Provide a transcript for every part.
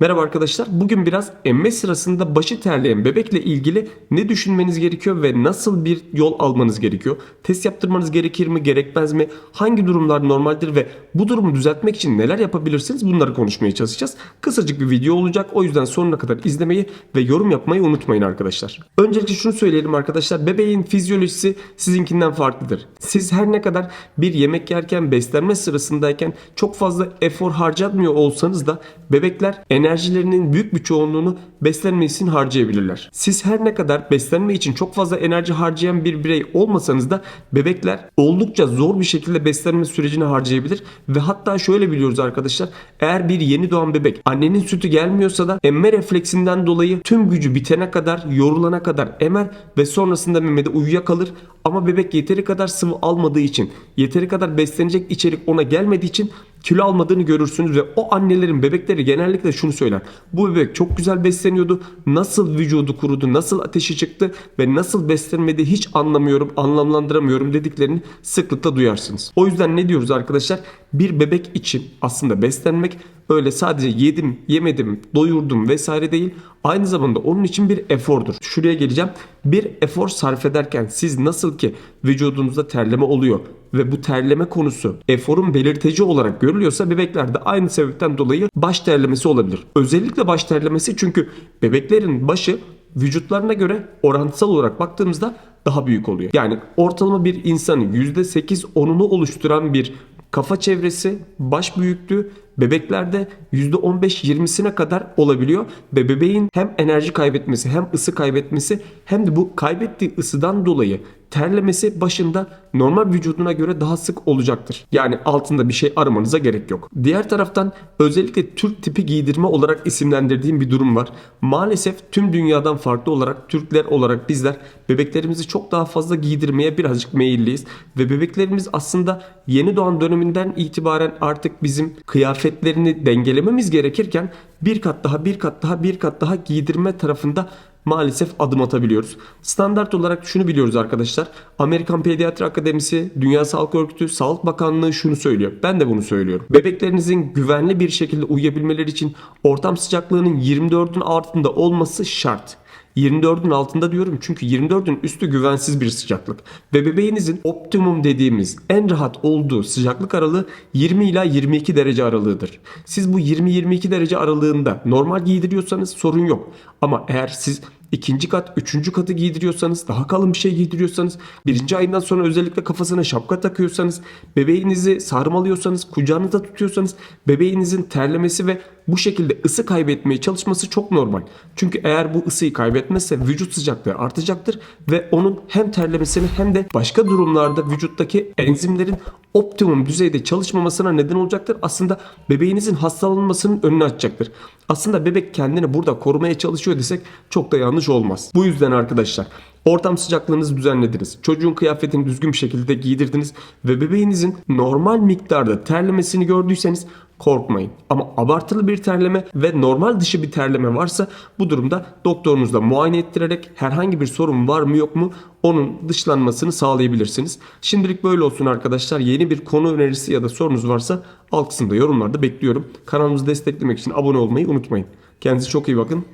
Merhaba arkadaşlar. Bugün biraz emme sırasında başı terleyen bebekle ilgili ne düşünmeniz gerekiyor ve nasıl bir yol almanız gerekiyor? Test yaptırmanız gerekir mi, gerekmez mi? Hangi durumlar normaldir ve bu durumu düzeltmek için neler yapabilirsiniz? Bunları konuşmaya çalışacağız. Kısacık bir video olacak. O yüzden sonuna kadar izlemeyi ve yorum yapmayı unutmayın arkadaşlar. Öncelikle şunu söyleyelim arkadaşlar. Bebeğin fizyolojisi sizinkinden farklıdır. Siz her ne kadar bir yemek yerken, beslenme sırasındayken çok fazla efor harcatmıyor olsanız da bebekler enerjilerinin büyük bir çoğunluğunu beslenme için harcayabilirler. Siz her ne kadar beslenme için çok fazla enerji harcayan bir birey olmasanız da bebekler oldukça zor bir şekilde beslenme sürecini harcayabilir ve hatta şöyle biliyoruz arkadaşlar eğer bir yeni doğan bebek annenin sütü gelmiyorsa da emme refleksinden dolayı tüm gücü bitene kadar yorulana kadar emer ve sonrasında memede uyuyakalır ama bebek yeteri kadar sıvı almadığı için yeteri kadar beslenecek içerik ona gelmediği için kilo almadığını görürsünüz ve o annelerin bebekleri genellikle şunu söyler. Bu bebek çok güzel besleniyordu. Nasıl vücudu kurudu, nasıl ateşi çıktı ve nasıl beslenmedi hiç anlamıyorum, anlamlandıramıyorum dediklerini sıklıkla duyarsınız. O yüzden ne diyoruz arkadaşlar? Bir bebek için aslında beslenmek öyle sadece yedim, yemedim, doyurdum vesaire değil. Aynı zamanda onun için bir efordur. Şuraya geleceğim. Bir efor sarf ederken siz nasıl ki vücudunuzda terleme oluyor ve bu terleme konusu eforun belirteci olarak görülüyorsa bebeklerde aynı sebepten dolayı baş terlemesi olabilir. Özellikle baş terlemesi çünkü bebeklerin başı vücutlarına göre orantısal olarak baktığımızda daha büyük oluyor. Yani ortalama bir insanın %8-10'unu oluşturan bir kafa çevresi, baş büyüklüğü bebeklerde %15-20'sine kadar olabiliyor ve bebeğin hem enerji kaybetmesi hem ısı kaybetmesi hem de bu kaybettiği ısıdan dolayı terlemesi başında normal vücuduna göre daha sık olacaktır. Yani altında bir şey aramanıza gerek yok. Diğer taraftan özellikle Türk tipi giydirme olarak isimlendirdiğim bir durum var. Maalesef tüm dünyadan farklı olarak Türkler olarak bizler bebeklerimizi çok daha fazla giydirmeye birazcık meyilliyiz ve bebeklerimiz aslında yeni doğan döneminden itibaren artık bizim kıyafetlerini dengelememiz gerekirken bir kat daha bir kat daha bir kat daha giydirme tarafında maalesef adım atabiliyoruz. Standart olarak şunu biliyoruz arkadaşlar. Amerikan Pediatri Akademisi, Dünya Sağlık Örgütü, Sağlık Bakanlığı şunu söylüyor. Ben de bunu söylüyorum. Bebeklerinizin güvenli bir şekilde uyuyabilmeleri için ortam sıcaklığının 24'ün altında olması şart. 24'ün altında diyorum çünkü 24'ün üstü güvensiz bir sıcaklık. Ve bebeğinizin optimum dediğimiz en rahat olduğu sıcaklık aralığı 20 ila 22 derece aralığıdır. Siz bu 20-22 derece aralığında normal giydiriyorsanız sorun yok. Ama eğer siz ikinci kat, üçüncü katı giydiriyorsanız, daha kalın bir şey giydiriyorsanız, birinci ayından sonra özellikle kafasına şapka takıyorsanız, bebeğinizi sarmalıyorsanız, kucağınızda tutuyorsanız, bebeğinizin terlemesi ve bu şekilde ısı kaybetmeye çalışması çok normal. Çünkü eğer bu ısıyı kaybetmezse vücut sıcaklığı artacaktır ve onun hem terlemesini hem de başka durumlarda vücuttaki enzimlerin optimum düzeyde çalışmamasına neden olacaktır. Aslında bebeğinizin hastalanmasının önünü açacaktır. Aslında bebek kendini burada korumaya çalışıyor desek çok da yanlış olmaz. Bu yüzden arkadaşlar Ortam sıcaklığınızı düzenlediniz. Çocuğun kıyafetini düzgün bir şekilde giydirdiniz ve bebeğinizin normal miktarda terlemesini gördüyseniz korkmayın. Ama abartılı bir terleme ve normal dışı bir terleme varsa bu durumda doktorunuzla muayene ettirerek herhangi bir sorun var mı yok mu onun dışlanmasını sağlayabilirsiniz. Şimdilik böyle olsun arkadaşlar. Yeni bir konu önerisi ya da sorunuz varsa alt kısımda yorumlarda bekliyorum. Kanalımızı desteklemek için abone olmayı unutmayın. Kendinize çok iyi bakın.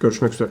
Görüşmek üzere.